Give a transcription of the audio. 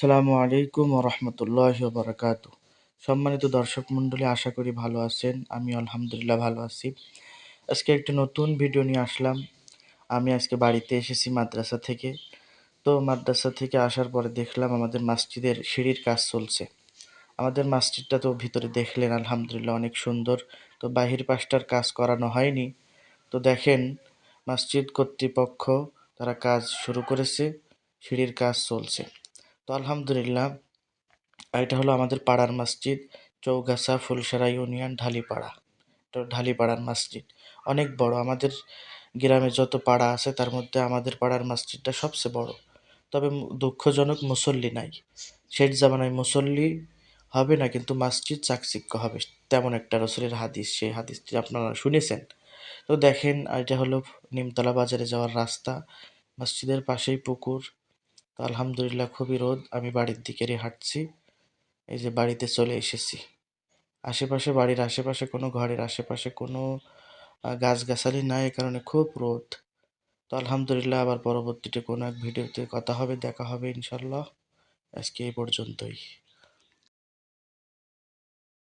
আসসালামু আলাইকুম রহমতুল্লাহ বারকাত সম্মানিত দর্শক মণ্ডলী, আশা করি ভালো আছেন। আমি আলহামদুলিল্লাহ ভালো আছি। আজকে একটি নতুন ভিডিও নিয়ে আসলাম। আমি আজকে বাড়িতে এসেছি মাদ্রাসা থেকে। তো মাদ্রাসা থেকে আসার পরে দেখলাম আমাদের মসজিদের সিঁড়ির কাজ চলছে। আমাদের মসজিদটা তো ভিতরে দেখলেন, আলহামদুলিল্লাহ অনেক সুন্দর। তো বাহির পাশটার কাজ করানো হয়নি। তো দেখেন, মসজিদ কর্তৃপক্ষ তারা কাজ শুরু করেছে, সিঁড়ির কাজ চলছে। তো আলহামদুলিল্লাহ, এটা হলো আমাদের পাড়ার মসজিদ, চৌগাছা ফুলসারা ইউনিয়ন, ঢালিপাড়া। তো ঢালিপাড়ার মসজিদ। অনেক বড়। আমাদের গ্রামে যত পাড়া আছে, তার মধ্যে আমাদের পাড়ার মসজিদটা সবচেয়ে বড়। তবে দুঃখজনক মুসল্লি নাই। শেষ জামানায় মুসল্লি হবে না, কিন্তু মসজিদ চাকচিক্য হবে। তেমন একটা রসুলের হাদিস, সেই হাদিসটি আপনারা শুনেছেন। তো দেখেন, এটা হলো নিমতলা বাজারে যাওয়ার রাস্তা। মসজিদের পাশেই পুকুর। আলহামদুলিল্লাহ খুবই রোদ। আমি বাড়ির দিকেরই হাঁটছি। এই যে বাড়িতে চলে এসেছি। আশেপাশে বাড়ির আশেপাশে কোনো ঘরের আশেপাশে কোনো গাছগাছালি নাই, এ কারণে খুব রোদ। তো আলহামদুলিল্লাহ আবার পরবর্তীতে কোনো এক ভিডিওতে কথা হবে, দেখা হবে ইনশাল্লাহ। আজকে এই পর্যন্তই।